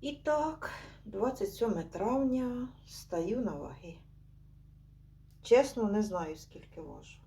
І так, 27 травня стаю на ваги. Чесно, не знаю, скільки важу.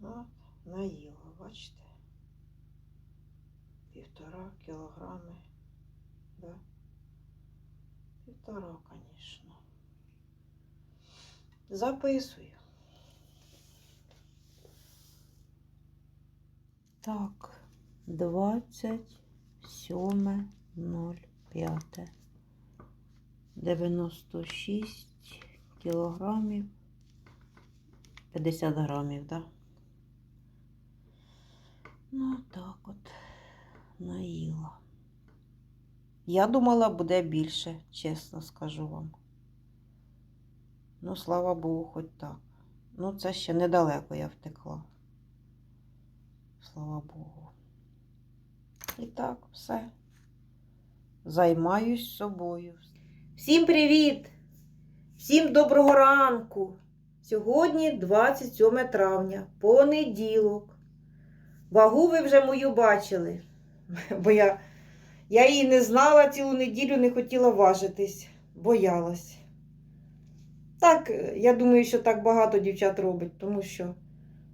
От, наїла, бачите? Півтора кілограми. Да? Півтора, звісно. Записую. Так, 27.05. 96 кілограмів. 50 грамів, так? Да? Ну, так от наїла. Я думала, буде більше, чесно скажу вам. Ну, слава Богу, хоч так. Ну, це ще недалеко я втекла. Слава Богу. І так, все. Займаюсь собою. Всім привіт! Всім доброго ранку! Сьогодні 27 травня, понеділок. Вагу ви вже мою бачили, бо я, я її не знала цілу неділю, не хотіла важитись, боялась. Так, я думаю, що так багато дівчат робить, тому що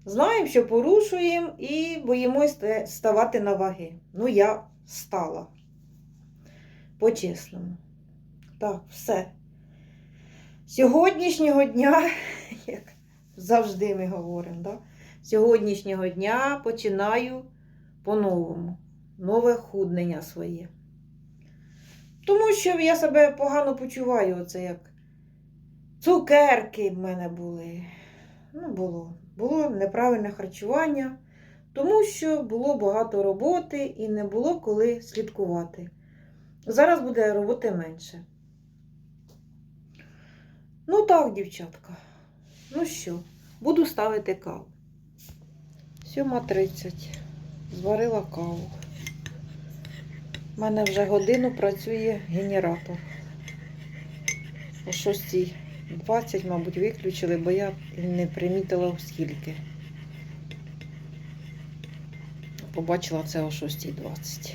знаємо, що порушуємо і боїмось ставати на ваги. Ну, я стала. По-чесному. Так, все. Сьогоднішнього дня, як завжди ми говоримо, да? сьогоднішнього дня починаю по-новому. Нове худнення своє. Тому що я себе погано почуваю, оце як цукерки в мене були. Ну, було. Було неправильне харчування, тому що було багато роботи і не було коли слідкувати. Зараз буде роботи менше. Ну так, дівчатка. Ну що, буду ставити каву. 7.30. Зварила каву. У мене вже годину працює генератор. О 6.20, мабуть, виключили, бо я не примітила скільки. Побачила це о 6.20.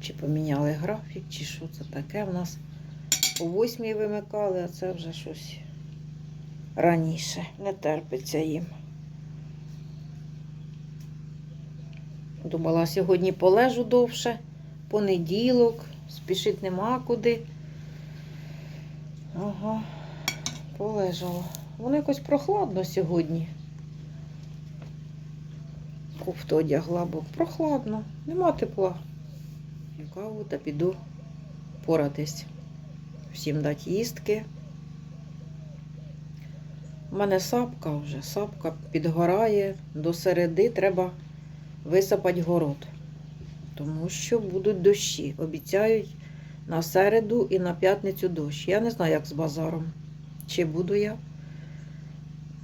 Чи поміняли графік, чи що це таке. У нас о 8 вимикали, а це вже щось раніше. Не терпиться їм. Думала, сьогодні полежу довше, понеділок, спішити нема куди. Ага, полежала. Воно якось прохладно сьогодні. Кофту одягла, бо прохладно, нема тепла. Каву та піду поратись. Всім дати їстки. У мене сапка вже, сапка підгорає. До середи треба висипати город. Тому що будуть дощі. Обіцяють на середу і на п'ятницю дощ. Я не знаю, як з базаром. Чи буду я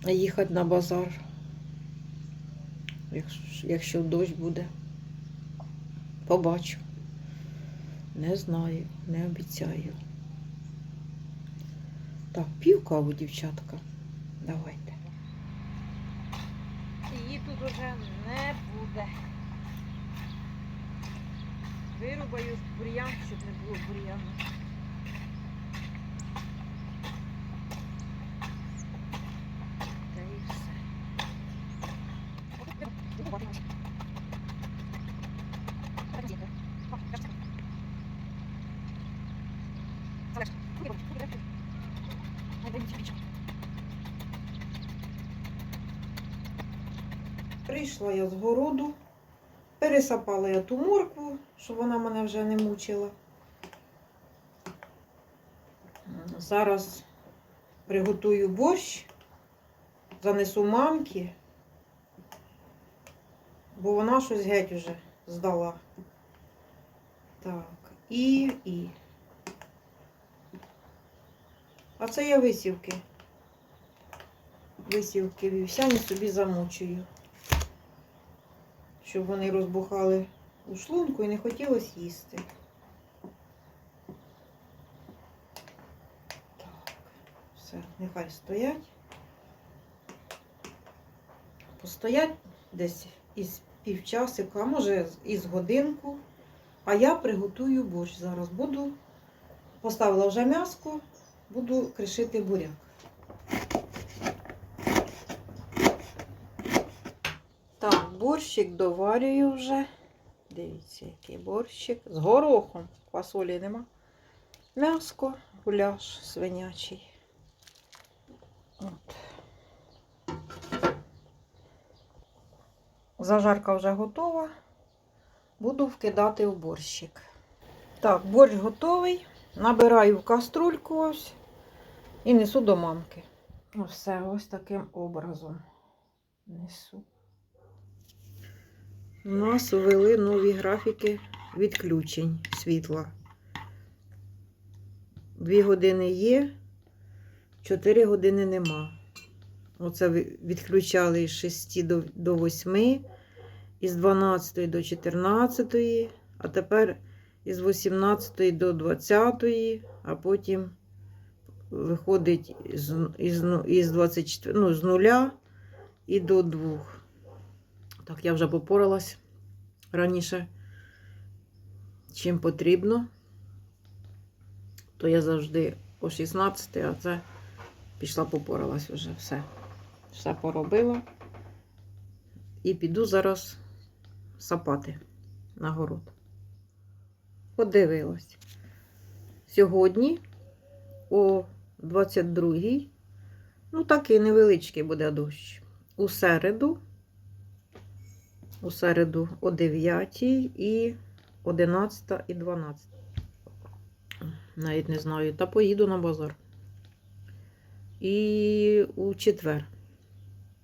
їхати на базар, якщо, дощ буде. Побачу. Не знаю, не обіцяю. Так, пів каву, дівчатка. Давайте. Її тут уже не буде. Вирубаю бур'ян, щоб не було бур'яну. Та і все. Прийшла я з городу, пересапала я ту моркву, щоб вона мене вже не мучила. Зараз приготую борщ, занесу мамки, бо вона щось геть уже здала. Так, і, і. А це я висівки. Висівки вівсяні собі замочую щоб вони розбухали у шлунку і не хотілося їсти. Так, Все, нехай стоять. Постоять десь із півчасика, а може із годинку. А я приготую борщ. Зараз буду. Поставила вже м'яско, буду кришити буряк. Так, борщик доварюю вже. Дивіться, який борщик. З горохом. Квасолі нема. М'яско, гуляш свинячий. От. Зажарка вже готова. Буду вкидати в борщик. Так, борщ готовий. Набираю в каструльку ось і несу до мамки. Все ось таким образом несу. У нас ввели нові графіки відключень світла. Дві години є, чотири години нема. Оце відключали з 6 до, до 8, із 12 до 14, а тепер із 18 до 20, а потім виходить із, ну- із 24, ну, з нуля і до 2. Так, я вже попоралась раніше, чим потрібно. То я завжди о 16, а це пішла попоралась вже все. Все поробила. І піду зараз сапати на город. Подивилась. Сьогодні о 22-й, ну такий невеличкий буде дощ. У середу у середу о 9 і 11 і 12. Навіть не знаю. Та поїду на базар. І у четвер.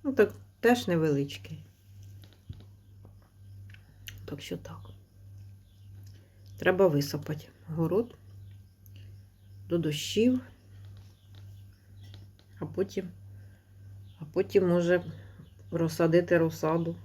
Ну, так теж невеличкий. Так що так. Треба висапати город до дощів, а потім, а потім може розсадити розсаду.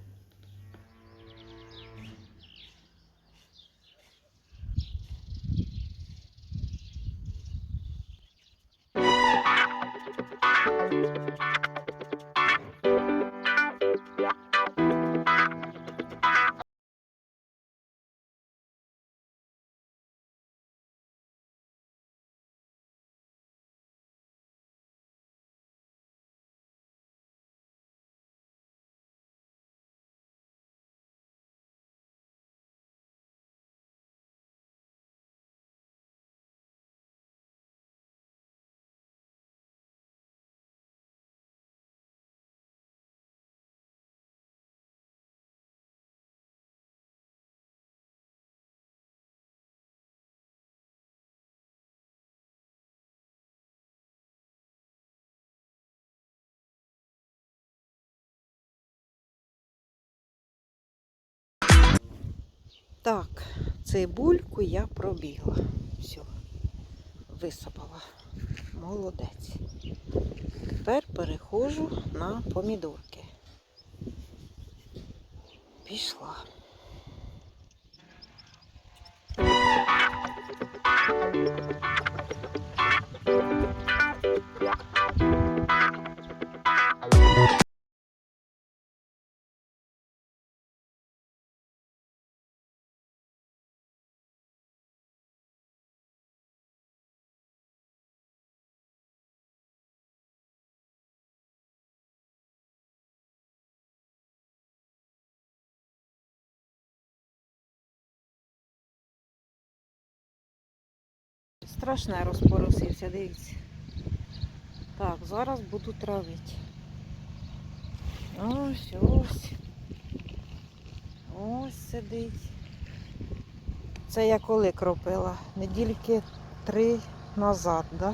Так, цибульку я пробігла. Все, висипала. Молодець. Тепер переходжу на помідорки. Пішла. страшне розпоросився, дивіться. Так, зараз буду травити. Ось, ось. Ось сидить. Це я коли кропила? Недільки три назад, так? Да?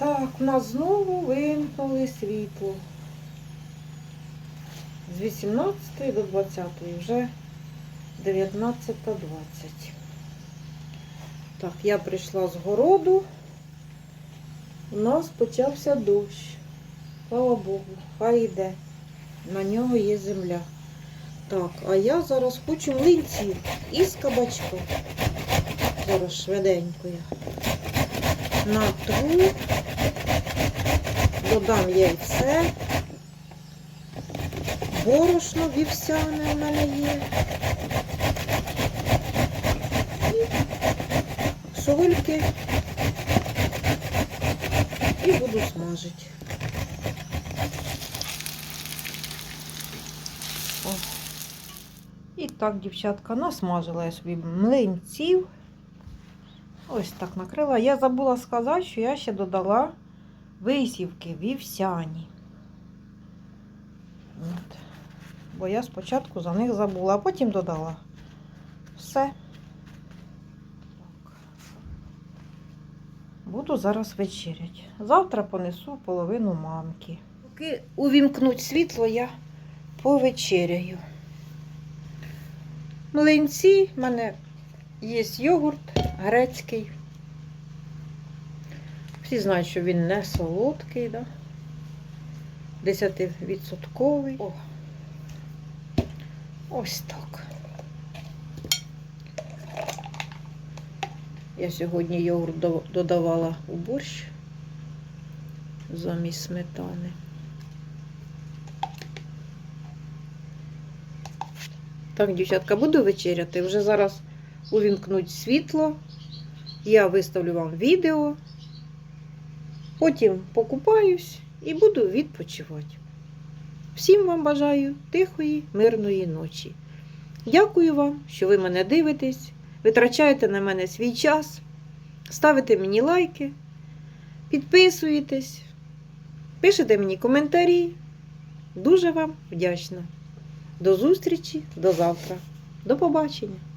Так, у нас знову вимкнули світло. З 18 до 20 вже 19.20. Так, я прийшла з городу. У нас почався дощ. Слава Богу, хай йде. На нього є земля. Так, а я зараз хочу млинців із кабачком. Зараз швиденько я натру, додам яйце, борошно вівсяне в мене є. І сольки. І буду смажити. О. І так, дівчатка, насмажила я собі млинців. Ось так накрила. Я забула сказати, що я ще додала висівки вівсяні. От. Бо я спочатку за них забула, а потім додала. Все. Буду зараз вечерять. Завтра понесу половину мамки. Поки увімкнуть світло, я повечеряю. Млинці, в мене є йогурт грецький. Всі знають, що він не солодкий, да? 10%. О. Ось так. Я сьогодні йогурт додавала у борщ замість сметани. Так, дівчатка, буду вечеряти. Вже зараз увімкнуть світло. Я виставлю вам відео. Потім покупаюсь і буду відпочивати. Всім вам бажаю тихої, мирної ночі. Дякую вам, що ви мене дивитесь, витрачаєте на мене свій час, ставите мені лайки, підписуєтесь, пишете мені коментарі. Дуже вам вдячна. До зустрічі, до завтра. До побачення!